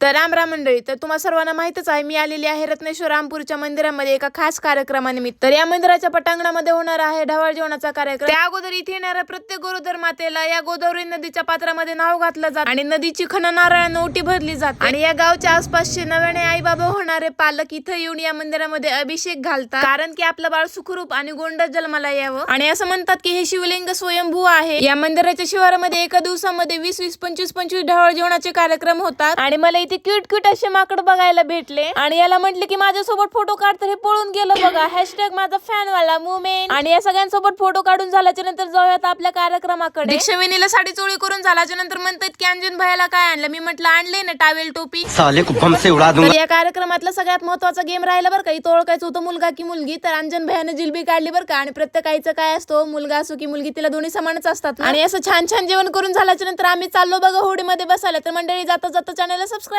तर राम राम मंडळी तर तुम्हाला सर्वांना माहितच आहे मी आलेली आहे रत्नेश्वर रामपूरच्या मंदिरामध्ये एका खास कार्यक्रमानिमित्त. तर या मंदिराच्या पटांगणामध्ये होणार आहे ढवाळ जेवणाचा कार्यक्रम. त्या अगोदर इथे येणाऱ्या प्रत्येक गोरोदर मातेला या गोदावरी नदीच्या पात्रामध्ये नाव घातलं जात आणि नदीची खन नारळानं ओटी भरली जात. आणि या गावच्या आसपासचे नव्याने आई बाबा होणारे पालक इथं येऊन या मंदिरामध्ये अभिषेक घालतात. कारण की आपलं बाळ सुखरूप आणि गोंड जन्माला यावं. आणि असं म्हणतात की हे शिवलिंग स्वयंभू आहे. या मंदिराच्या शिवारामध्ये एका दिवसामध्ये वीस वीस पंचवीस पंचवीस ढवळ जेवणाचे कार्यक्रम होतात. आणि मला इथे क्यूट क्यूट असे माकड बघायला भेटले. आणि याला म्हटले की माझ्यासोबत फोटो काढ. तर हे पळून गेलं बघा. हॅशटॅग माझा फॅन वाला मुमेंट आणि या सगळ्यांसोबत फोटो काढून झाल्याच्यानंतर जाऊयात आपल्या कार्यक्रमाकडे. दीक्षाविनीला साडी चोळी करून झाल्याच्यानंतर म्हणतात की अंजन भयाला काय आणलं? मी म्हटलं आणले ना टावेल टोपी. साले को बम से उड़ा दूंगा. तर या कार्यक्रमातला सगळ्यात महत्त्वाचा गेम राहिला बरं का. इथं ओळखायचं होतं मुलगा की मुलगी. तर अंजन भयाने जिलबी काढली बरं का. आणि प्रत्येक आईचं काय असतो? मुलगा असो की मुलगी तिला दोन्ही समानच असतात. आणि असं छान छान जेवण करून झाल्याच्यानंतर आम्ही चाललो बघा होडीमध्ये बसायला. तर मंडळी जाता जाता चॅनलला सबस्क्राईब